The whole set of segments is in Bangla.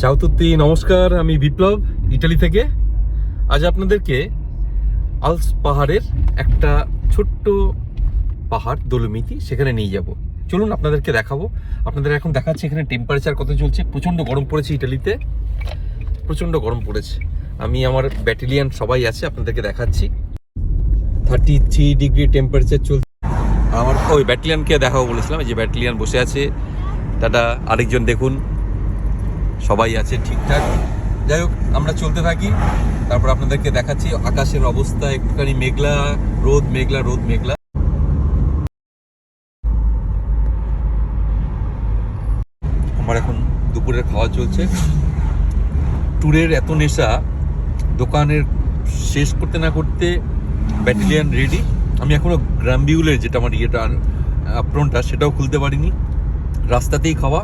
চাও তুত্তি নমস্কার, আমি বিপ্লব, ইটালি থেকে। আজ আপনাদেরকে আলস পাহাড়ের একটা ছোট্ট পাহাড়, দোলমিতি, সেখানে নিয়ে যাব। চলুন আপনাদেরকে দেখাবো। আপনাদের এখন দেখাচ্ছি এখানে টেম্পারেচার কত চলছে। প্রচণ্ড গরম পড়েছে ইটালিতে। প্রচণ্ড গরম পড়েছে। আমি আমার ব্যাটালিয়ান সবাই আছে, আপনাদেরকে দেখাচ্ছি। থার্টি থ্রি ডিগ্রি টেম্পারেচার চলছে আমার ওই ব্যাটালিয়ানকে দেখাবো বলেছিলাম। যে ব্যাটালিয়ান বসে আছে। দাদা, আরেকজন দেখুন। সবাই আছে ঠিকঠাক। যাই হোক, আমরা চলতে থাকি। তারপর আপনাদেরকে দেখাচ্ছি আকাশের অবস্থা, একটুখানি মেঘলা, রোদ মেঘলা রোদ, মেঘলা। আমার এখন দুপুরের খাওয়া চলছে। ট্যুরের এত নেশা, দোকানের শেষ করতে না করতে ব্যাটালিয়ান রেডি। আমি এখনও গ্রামবিউলের যেটা আমার ইয়েটা আপ্রনটা সেটাও খুলতে পারিনি। রাস্তাতেই খাওয়া।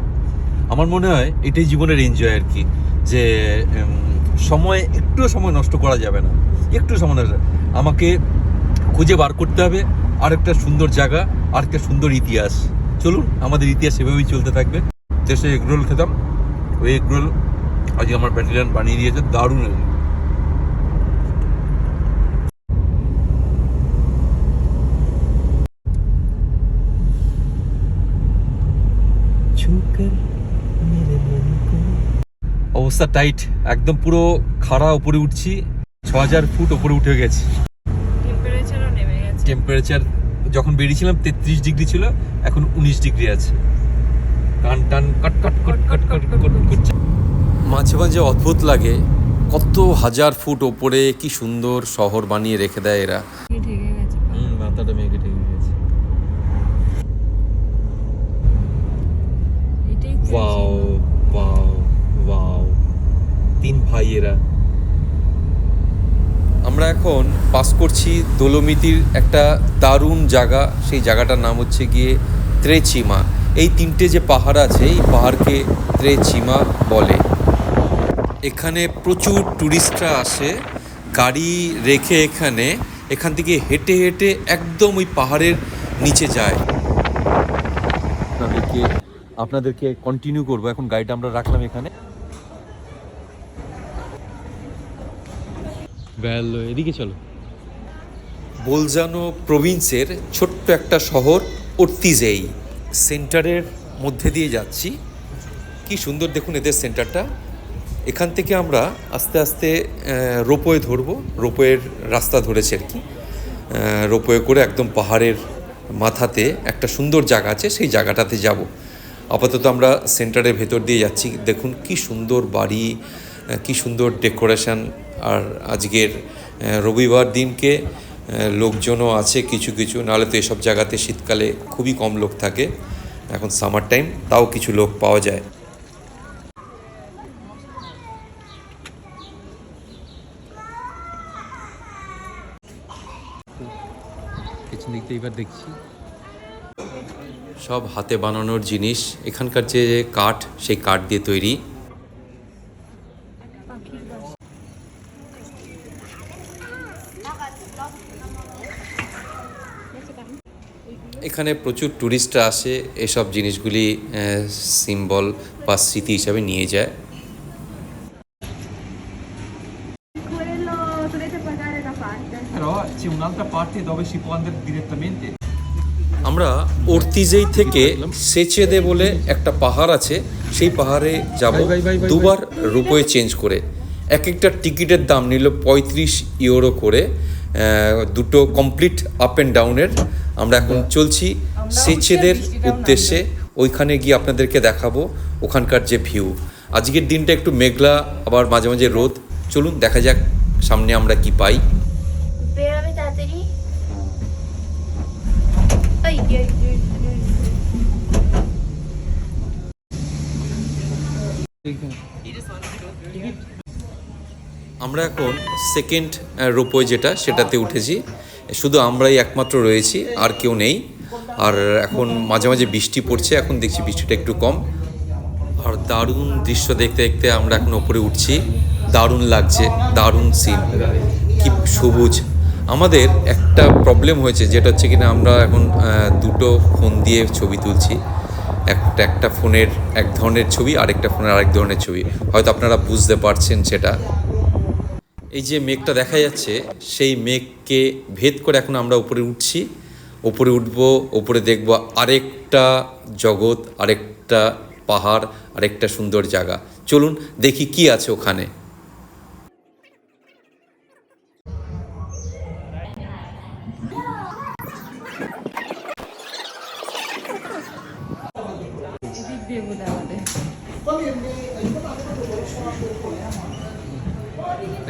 আমার মনে হয় এটাই জীবনের এনজয় আর কি, যে সময় একটু সময় নষ্ট করা যাবে না। একটু সময় নষ্ট, আমাকে খুঁজে বার করতে হবে আরেকটা সুন্দর জায়গা, আরেকটা সুন্দর ইতিহাস। চলুন, আমাদের ইতিহাস এভাবেই চলতে থাকবে। দেশে এগরোল খেতাম, ওই এগরোল আজকে আমার ব্যাটালিয়ান বানিয়ে দিয়েছে, দারুণ লাগে। অবস্থা টাইট একদম পুরো খাড়া উপরে উঠছি ছ হাজার ফুট উপরে উঠে গেছি। গেছে। টেম্পারেচার যখন বেরিয়েছিলাম তেত্রিশ ডিগ্রি ছিল এখন উনিশ ডিগ্রি আছে। কান টান কট কট কট কট কট কট করছে মাঝে মাঝে অদ্ভুত লাগে কত হাজার ফুট ওপরে কি সুন্দর শহর বানিয়ে রেখে দেয় এরা কি ঠেকে গেছে হুম মাথাটা মেঘে ঠেকে গেছে এটাই তো ওয়াও ওয়াও ওয়াও তিন ভাই এরা আমরা এখন পাস করছি দোলমিতির একটা দারুণ জায়গা। সেই জায়গাটার নাম হচ্ছে গিয়ে ত্রেচিমা। এই তিনটে যে পাহাড় আছে, এই পাহাড়কে ত্রেচিমা বলে। এখানে প্রচুর টুরিস্টরা আসে। গাড়ি রেখে এখানে, এখান থেকে হেঁটে হেঁটে একদম ওই পাহাড়ের নিচে যায়। আপনাদেরকে আপনাদেরকে কন্টিনিউ করব। এখন গাড়িটা আমরা রাখলাম এখানে। বেল এদিকে চলো। বোলজানো প্রভিন্সের ছোট্ট একটা শহর অর্তিজেই সেন্টারের মধ্যে দিয়ে যাচ্ছি। কি সুন্দর দেখুন এদের সেন্টারটা। এখান থেকে আমরা আস্তে আস্তে রোপওয়ে ধরবো। রোপওয়ের রাস্তা ধরেছে আর কি। রোপওয়ে করে একদম পাহাড়ের মাথাতে একটা সুন্দর জায়গা আছে, সেই জায়গাটাতে যাব। আপাতত আমরা সেন্টারের ভেতর দিয়ে যাচ্ছি। দেখুন কি সুন্দর বাড়ি কি সুন্দর ডেকোরেশন। আর আজকের রবিবার দিনকে লোকজনও আছে কিছু কিছু নাহলে তো এসব জায়গাতে শীতকালে খুবই কম লোক থাকে। এখন সামার টাইম তাও কিছু লোক পাওয়া যায়। পেছন দিক এবার দেখছি। সব হাতে বানানোর জিনিস এখানকার যে কাঠ সেই কাঠ দিয়ে তৈরি। এখানে প্রচুর ট্যুরিস্টরা আসে এসব জিনিসগুলি সিম্বল বা স্মৃতি হিসাবে নিয়ে যায়. আমরা অর্তিজেই থেকে সেচেদে বলে একটা পাহাড় আছে সেই পাহাড়ে যাব দুবার রুপোয়ে চেঞ্জ করে। এক একটা টিকিটের দাম নিল পঁয়ত্রিশ ইউরো করে দুটো কমপ্লিট আপ অ্যান্ড ডাউনের আমরা এখন চলছি সেচেদের উদ্দেশ্যে। ওইখানে গিয়ে আপনাদেরকে দেখাবো ওখানকার যে ভিউ আজকের দিনটা একটু মেঘলা আবার মাঝে মাঝে রোদ। চলুন দেখা যাক সামনে আমরা কি পাই তাড়াতাড়ি এই, এই, এই, এই, এই। আমরা এখন সেকেন্ড রোপওয়ে যেটা, সেটাতে উঠেছি। শুধু আমরাই একমাত্র রয়েছি, আর কেউ নেই। আর এখন মাঝে মাঝে বৃষ্টি পড়ছে, এখন দেখছি বৃষ্টিটা একটু কম। আর দারুণ দৃশ্য দেখতে দেখতে আমরা এখন ওপরে উঠছি। দারুণ লাগছে, দারুণ সিন কি সবুজ। আমাদের একটা প্রবলেম হয়েছে, যেটা হচ্ছে কিনা আমরা এখন দুটো ফোন দিয়ে ছবি তুলছি। একটা একটা ফোনের এক ধরনের ছবি, আরেকটা ফোনের আরেক ধরনের ছবি। হয়তো আপনারা বুঝতে পারছেন সেটা। এই যে মেঘটা দেখা যাচ্ছে, সেই মেঘকে ভেদ করে এখন আমরা উপরে উঠছি। উপরে উঠব, উপরে দেখব আরেকটা জগৎ, আরেকটা পাহাড়, আরেকটা সুন্দর জায়গা। চলুন দেখি কি আছে ওখানে।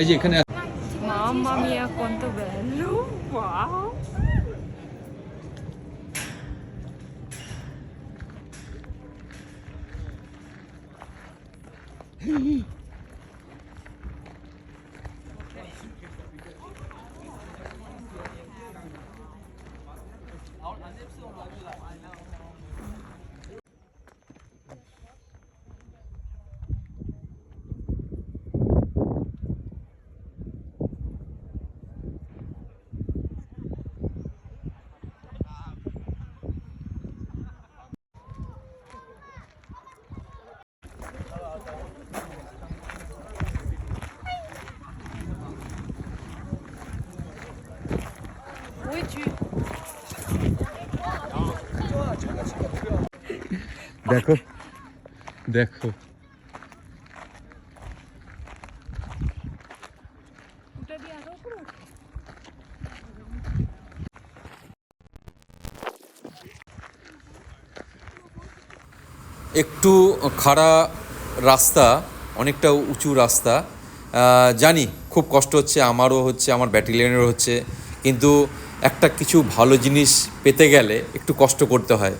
এই যে এখানে Mamma mia quanto bello! Wow! Où দেখো। দেখো? একটু খাড়া রাস্তা, অনেকটা উঁচু রাস্তা। জানি খুব কষ্ট হচ্ছে, আমারও হচ্ছে, আমার ব্যাটালিয়নেরও হচ্ছে। কিন্তু একটা কিছু ভালো জিনিস পেতে গেলে একটু কষ্ট করতে হয়।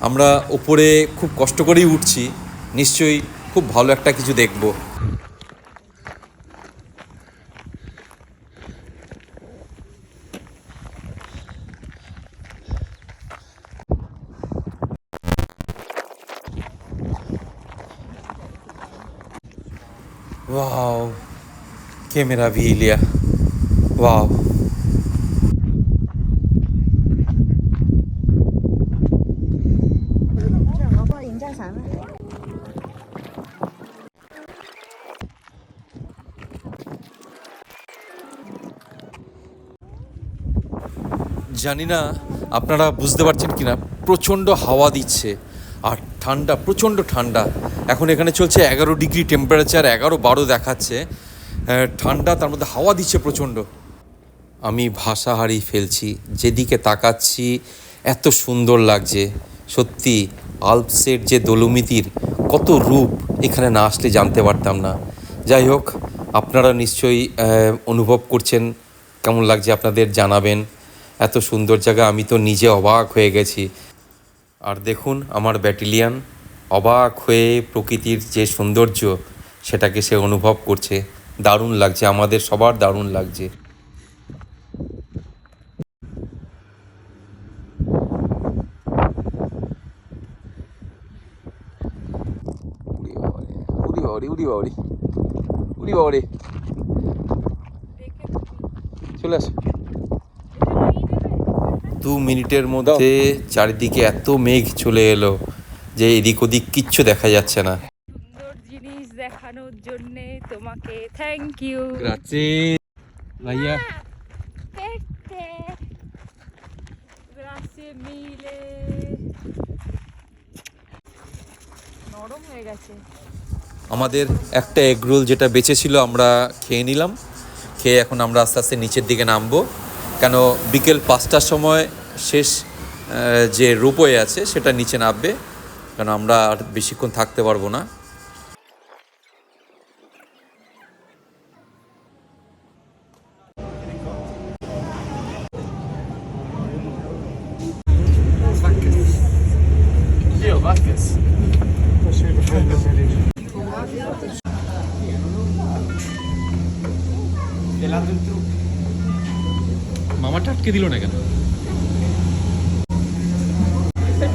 আমরা ওপরে খুব কষ্ট করেই উঠছি, নিশ্চয়ই খুব ভালো একটা কিছু দেখব। que meraviglia wow জানি না, আপনারা বুঝতে পারছেন কিনা, প্রচণ্ড হাওয়া দিচ্ছে আর ঠান্ডা, প্রচণ্ড ঠান্ডা। এখন এখানে চলছে এগারো ডিগ্রি টেম্পারেচার এগারো বারো দেখাচ্ছে। ঠান্ডা, তার মধ্যে হাওয়া দিচ্ছে প্রচণ্ড। আমি ভাষা হারিয়ে ফেলছি, যেদিকে তাকাচ্ছি, এত সুন্দর লাগছে। সত্যি, আলপসের যে দোলমিতির কত রূপ এখানে না আসলে জানতে পারতাম না। যাই হোক, আপনারা নিশ্চয়ই অনুভব করছেন, কেমন লাগছে আপনাদের জানাবেন। এত সুন্দর জায়গা, আমি তো নিজে অবাক হয়ে গেছি। আর দেখুন আমার ব্যাটেলিয়ান অবাক হয়ে প্রকৃতির যে সৌন্দর্য, সেটাকে সে অনুভব করছে। দারুণ লাগছে, আমাদের সবার দারুণ লাগছে। উড়ি উড়ি চলে আসো। দু মিনিটের মধ্যে চারিদিকে এত মেঘ চলে এলো যে এদিক ওদিক কিচ্ছু দেখা যাচ্ছে না। সুন্দর জিনিস দেখানোর জন্য তোমাকে থ্যাংক ইউ গ্রাচি ভাইয়া। মিলে। নরম হয়ে গেছে। আমাদের একটা এগ রোল যেটা বেঁচে ছিল আমরা খেয়ে নিলাম। খেয়ে এখন আমরা আস্তে আস্তে নিচের দিকে নামবো। কেন বিকেল পাঁচটার সময় শেষ যে রোপওয়ে আছে সেটা নিচে নামবে কারণ আমরা আর বেশিক্ষণ থাকতে পারব না. মামাটা আটকে দিল না কেন